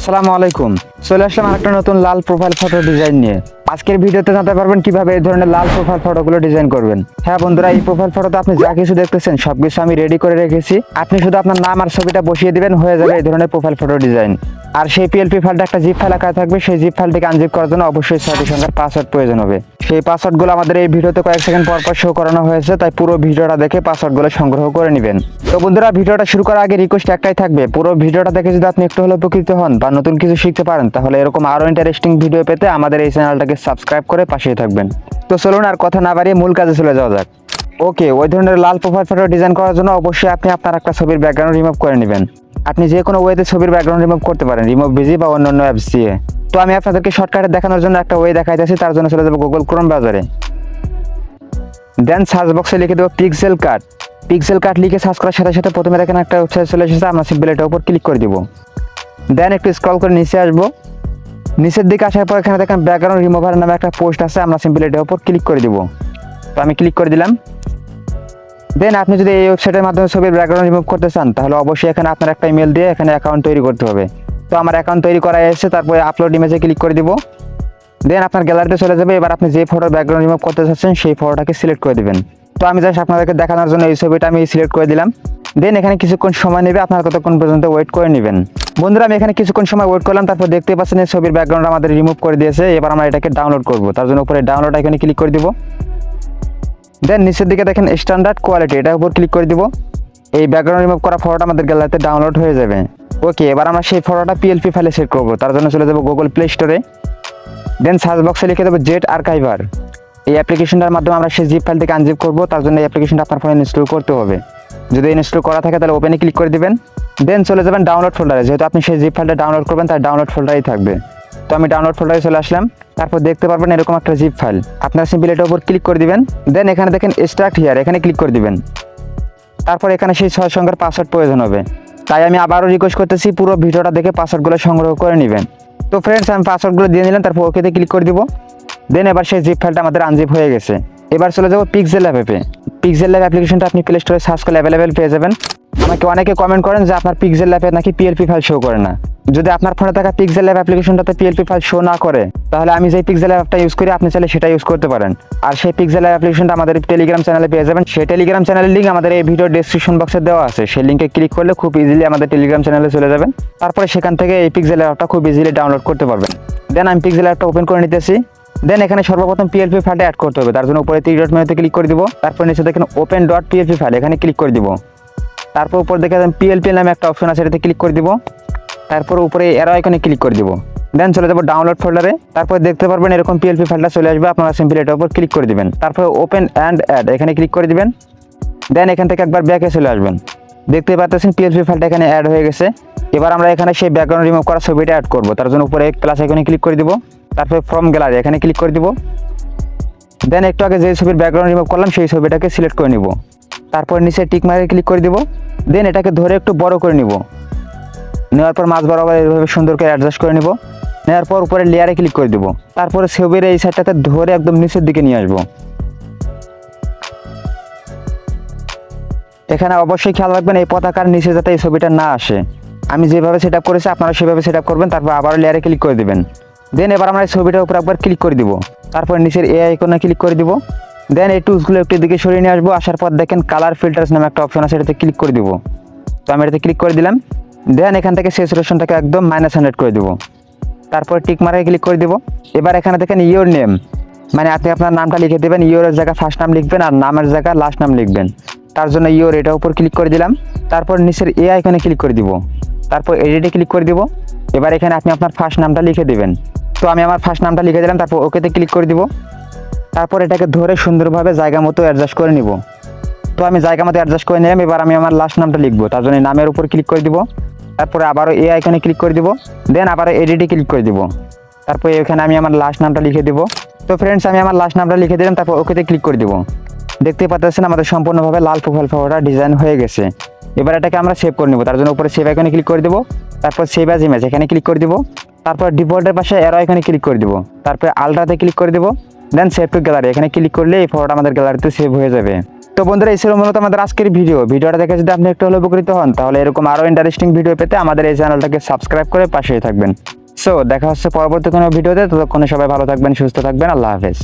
আসসালামু আলাইকুম। চলে আসলাম আরেকটা নতুন লাল প্রোফাইল ফটো ডিজাইন নিয়ে। আজকের ভিডিওতে জানতে পারবেন কীভাবে এই ধরনের লাল প্রোফাইল ফটোগুলো ডিজাইন করবেন। হ্যাঁ বন্ধুরা, এই প্রোফাইল ফটোতে আপনি যা কিছু দেখতেছেন, সবকিছু আমি রেডি করে রেখেছি। আপনি শুধু আপনার নাম আর ছবিটা বসিয়ে দিবেন, হয়ে যাবে এই ধরনের প্রোফাইল ফটো ডিজাইন আর সেই পিএলপি ফাইলটা একটা জিপ ফাইল আকারে থাকবে, সেই জিপ ফাইলটিকে আনজিপ করার জন্য অবশ্যই ছয়টি সংখ্যার পাসওয়ার্ড প্রয়োজন হবে। সেই পাসওয়ার্ডগুলো আমাদের এই ভিডিওতে কয়েক সেকেন্ড পর পর শো করানো হয়েছে, তাই পুরো ভিডিওটা দেখে পাসওয়ার্ডগুলো সংগ্রহ করে নেবেন। তো বন্ধুরা, ভিডিওটা শুরু করার আগে রিকোয়েস্ট একটাই থাকবে। পুরো ভিডিওটা দেখে যদি আপনি একটু হলেও উপকৃত হন বা নতুন কিছু শিখতে পারেন, তাহলে এরকম আরও ইন্টারেস্টিং ভিডিও পেতে আমাদের এই চ্যানেলটাকে সাবস্ক্রাইব করে পাশেই থাকবেন। তো চলুন আর কথা না বাড়িয়ে মূল কাজে চলে যাওয়া যাক। ওকে, ওই ধরনের লাল প্রোফাইল ফটো ডিজাইন করার জন্য অবশ্যই আপনি আপনার একটা ছবির ব্যাকগ্রাউন্ড রিমুভ করে নেবেন। আপনি যে কোনো ওয়েতে ছবির ব্যাকগ্রাউন্ড রিমুভ করতে পারেন রিমুভ বিজি বা অন্যান্য অ্যাপস দিয়ে। তো আমি আপনাদেরকে শর্টকাটে দেখানোর জন্য একটা ওয়ে দেখাইতেছি তার জন্য চলে যাব গুগল ক্রোম ব্রাউজারে দেন সার্চ বক্সে লিখে দেবো পিক্সেল কাট পিক্সেল কাট লিখে সার্চ করার সাথে সাথে প্রথমে দেখেন একটা ওয়েবসাইট চলে এসেছে, আমরা সিম্পল এটার উপর ক্লিক করে দেবো। দেন একটু স্ক্রল করে নিচে আসব। নিচের দিকে আসার পর এখানে দেখেন ব্যাকগ্রাউন্ড রিমুভার নামে একটা পোস্ট আছে, আমরা সিম্পল এটার উপর ক্লিক করে দেবো। তো আমি ক্লিক করে দিলাম। দেন আপনি যদি এই ওয়েবসাইটের মাধ্যমে ছবির ব্যাকগ্রাউন্ড রিমুভ করতে চান, তাহলে অবশ্যই এখানে আপনার একটা ইমেল দিয়ে এখানে অ্যাকাউন্ট তৈরি করতে হবে। তো আমার অ্যাকাউন্ট তৈরি করা এসেছে তারপরে আপলোড ইমেজে ক্লিক করে দিব। দেন আপনার গ্যালারিতে চলে যাবে, এবার আপনি যে ফটোর ব্যাকগ্রাউন্ড রিমুভ করতে চাচ্ছেন, সেই ফটোটাকে সিলেক্ট করে দেবেন। তো আমি জাস্ট আপনাদেরকে দেখানোর জন্য এই ছবিটা আমি সিলেক্ট করে দিলাম। দেন এখানে কিছুক্ষণ সময় নেবে, আপনার কতক্ষণ পর্যন্ত ওয়েট করে নেবেন। বন্ধুরা, আমি এখানে কিছুক্ষণ সময় ওয়েট করলাম, তারপর দেখতে পাচ্ছেন এই ছবির ব্যাকগ্রাউন্ড আমাদের রিমুভ করে দিয়েছে, এবার আমরা এটাকে ডাউনলোড করব। তার জন্য উপরে ডাউনলোড এখানে ক্লিক করে দিব। দেন নিচের দিকে দেখেন স্ট্যান্ডার্ড কোয়ালিটি এটার উপর ক্লিক করে দিব। এই ব্যাকগ্রাউন্ড রিমুভ করা ফটোটা আমাদের গ্যালারিতে ডাউনলোড হয়ে যাবে। ওকে, এবার আমরা সেই ফটোটা পিএলপি ফাইলে সেট করব। তার জন্য চলে যাব গুগল প্লে স্টোরে দেন সার্চ বক্সে লিখে দেবো জেট আর্কাইভার এই অ্যাপ্লিকেশনটার মাধ্যমে আমরা সেই জিপ ফাইল থেকে আনজিপ করব। তার জন্য এই অ্যাপ্লিকেশনটা আপনার ফোনে ইনস্টল করতে হবে। যদি ইনস্টল করা থাকে, তাহলে ওপেনে ক্লিক করে দিবেন। দেন চলে যাবেন ডাউনলোড ফোল্ডারে যেহেতু আপনি সেই জিপ ফাইলটা ডাউনলোড করবেন, তার ডাউনলোড ফোল্ডারেই থাকবে। তো আমি ডাউনলোড ফোল্ডারে চলে আসলাম। তারপর দেখতে পারবেন এরকম একটা জিপ ফাইল আপনার সিম্পল এটার উপর ক্লিক করে দিবেন। দেন এখানে দেখেন স্টার্ট হিয়ার এখানে ক্লিক করে দিবেন। তারপর এখানে সেই ছয় সংখ্যার পাসওয়ার্ড প্রয়োজন হবে। তাই আমি আবারও রিকোয়েস্ট করতেছি পুরো ভিডিওটা দেখে পাসওয়ার্ডগুলো সংগ্রহ করে নেবেন। তো ফ্রেন্ডস আমি পাসওয়ার্ডগুলো দিয়ে নিলাম, তারপর ওকেতে ক্লিক করে দিব। দেন এবার সেই জিপ ফাইলটা আমাদের আনজিপ হয়ে গেছে। এবার চলে যাব পিক্সেল অ্যাপে পিক্সেল ল্যাব অ্যাপ্লিকেশনটা আপনি প্লে স্টোরে সার্চ করলে অ্যাভেলেবেল পেয়ে যাবেন। আমাকে অনেকে কমেন্ট করেন যে, আপনার পিক্সেল ল্যাপে নাকি পিএলপি ফাইল শো করে না? যদি আপনার ফোনে থাকা পিক্সেল ল্যাব অ্যাপ্লিকেশনটাতে পিএলপি ফাইল শো না করে, তাহলে আমি যে পিক্সেল অ্যাপটা ইউজ করি, আপনি চাইলে সেটা ইউজ করতে পারেন। আর সেই পিক্সেল অ্যাপ অ্যাপ্লিকেশনটা আমাদের টেলিগ্রাম চ্যানেলে পেয়ে যাবেন। সেই টেলিগ্রাম চ্যানেলের লিঙ্ক আমাদের এই ভিডিও ডেসক্রিপশন বক্সে দেওয়া আছে। সেই লিঙ্কে ক্লিক করলে খুব ইজিলি আমাদের টেলিগ্রাম চ্যানেলে চলে যাবেন। তারপরে সেখান থেকে এই পিক্সেল অ্যাপটা খুব ইজিলি ডাউনলোড করতে পারবেন। দেন আমি পিক্সেল অ্যাপটা ওপেন করে নিতেছি। দেন এখানে সর্বপ্রথম পিএলপি ফাইলটা অ্যাড করতে হবে। তার জন্য উপরে থ্রি ডট মেনুতে ক্লিক করে দিব। তারপর নিচে দেখেন ওপেন ডট পিএলপি ফাইল এখানে ক্লিক করে দিব। তারপর উপর দেখে পিএলপি নামে একটা অপশন আছে, এটাতে ক্লিক করে দিব। তারপর উপরে এরো আইকনে ক্লিক করে দিব। দেন চলে যাব ডাউনলোড ফোল্ডারে তারপর দেখতে পারবেন এরকম পিএলপি ফাইলটা চলে আসবে, আপনারা সিম্পলি এটার উপর ক্লিক করে দিবেন। তারপর ওপেন অ্যান্ড অ্যাড এখানে ক্লিক করে দিবেন। দেন এখান থেকে একবার ব্যাকে চলে আসবেন। দেখতে পাচ্ছেন পিএলপি ফাইলটা এখানে অ্যাড হয়ে গেছে। এবার আমরা এখানে সেই ব্যাকগ্রাউন্ড রিমুভ করা ছবিটা অ্যাড করব। তার জন্য উপরে প্লাস আইকনে ক্লিক করে দিব। তারপরে ফ্রম গ্যালারি এখানে ক্লিক করে দিব। দেন একটু আগে যে ছবির ব্যাকগ্রাউন্ড রিমুভ করলাম, সেই ছবিটাকে সিলেক্ট করে নিব। তারপর নিচে টিক মারে ক্লিক করে দিব। দেন এটাকে ধরে একটু বড় করে নিব। নেওয়ার পর মাছ বরাবর এইভাবে সুন্দর করে অ্যাডজাস্ট করে নিব। নেওয়ার পর উপরে লেয়ারে ক্লিক করে দিব। তারপরে ছবির এই সাইডটাতে ধরে একদম নিচের দিকে নিয়ে আসব। এখানে অবশ্যই খেয়াল রাখবেন, এই পতাকার নিচে যাতে এই ছবিটা না আসে। আমি যেভাবে সেট আপ করেছি, আপনারা সেভাবে সেট আপ করবেন, তারপর আবার লেয়ারে ক্লিক করে দিবেন। দেন এবার আমরা ছবিটার উপর একবার ক্লিক করে দিব। তারপর নিচের এ আইকনে ক্লিক করে দিব। দেন এই টুলসগুলো একটু দিকে সরিয়ে নিয়ে আসব। আসার পর দেখেন কালার ফিল্টার্স নামে একটা অপশন আছে, এটাতে ক্লিক করে দিব। তো আমি এটাতে ক্লিক করে দিলাম। দেন এখান থেকে সেচুরেশনটাকে একদম মাইনাস হান্ড্রেড করে দিব। তারপর টিক মারায় ক্লিক করে দিব। এবার এখানে দেখেন ইয়োর নেম মানে আপনি আপনার নামটা লিখে দেবেন ইয়োরের জায়গায় ফার্স্ট নাম লিখবেন আর নামের জায়গায় লাস্ট নাম লিখবেন। তার জন্য ইয়োর এটার উপর ক্লিক করে দিলাম। তারপর নিচের এ আইকনে ক্লিক করে দিব। তারপর এডিটে ক্লিক করে দিব। এবার এখানে আপনি আপনার ফার্স্ট নামটা লিখে দিবেন। তো আমি আমার ফার্স্ট নামটা লিখে দিলাম, তারপর ওকেতে ক্লিক করে দিব। তারপর এটাকে ধরে সুন্দরভাবে জায়গা মতো অ্যাডজাস্ট করে নিব। তো আমি জায়গা মতো অ্যাডজাস্ট করে নিলাম, এবার আমি আমার লাস্ট নামটা লিখব। তার জন্য নামের উপর ক্লিক করে দিব। তারপরে আবারও এ আইকনে ক্লিক করে দিব। দেন আবারও এডিটে ক্লিক করে দিব। তারপর এখানে আমি আমার লাস্ট নামটা লিখে দিব। তো ফ্রেন্ডস আমি আমার লাস্ট নামটা লিখে দিলাম, তারপর ওকেতে ক্লিক করে দিব। দেখতে পাচ্ছেন আমাদের সম্পূর্ণভাবে লাল প্রোফাইল ফটোটা ডিজাইন হয়ে গেছে। এবার এটাকে আমরা সেভ করে নেব। তার জন্য উপরে সেভ আইকনে ক্লিক করে দেবো। তারপর সেভ অ্যাজ ইমেজ এখানে ক্লিক করে দিব। তারপর ডিফল্টের পাশে এরো আইকনে ক্লিক করে দিব। তারপর আলট্রাতে ক্লিক করে দিব। দেন সেভ টু গ্যালারি এখানে ক্লিক করলে এই ফটোটা আমাদের গ্যালারিতে সেভ হয়ে যাবে। তো বন্ধুরা, এই ছিল মূলত আমাদের আজকের ভিডিও ভিডিওটা দেখে যদি আপনি একটু হলে উপকৃত হন, তাহলে এরকম আরও ইন্টারেস্টিং ভিডিও পেতে আমাদের এই চ্যানেলটাকে সাবস্ক্রাইব করে পাশেই থাকবেন। সো দেখা হচ্ছে পরবর্তী কোনো ভিডিওতে ততক্ষণে সবাই ভালো থাকবেন, সুস্থ থাকবেন। আল্লাহ হাফেজ।